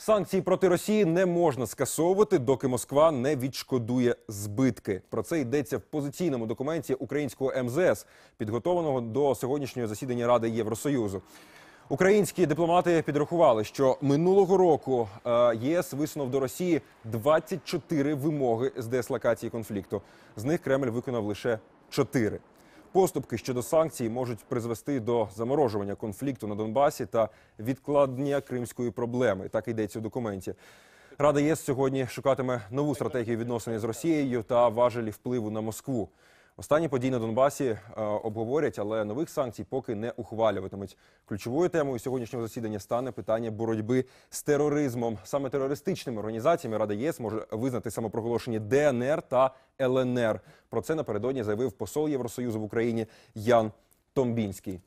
Санкції проти Росії не можна скасовувати, доки Москва не відшкодує збитки. Про це йдеться в позиційному документі українського МЗС, підготовленого до сьогоднішнього засідання Ради Євросоюзу. Українські дипломати підрахували, що минулого року е, ЄС висунув до Росії 24 вимоги з дислокації конфлікту. З них Кремль виконав лише 4. Поступки щодо санкцій можуть призвести до заморожування конфлікту на Донбасі та відкладення кримської проблеми. Так йдеться у документі. Рада ЄС сьогодні шукатиме нову стратегію відносин з Росією та важелі впливу на Москву. Останні події на Донбасі е, обговорять, але нових санкцій поки не ухвалюватимуть. Ключовою темою сьогоднішнього засідання стане питання боротьби з тероризмом. Саме терористичними організаціями Рада ЄС може визнати самопроголошені ДНР та ЛНР. Про це напередодні заявив посол Євросоюзу в Україні Ян Томбінський.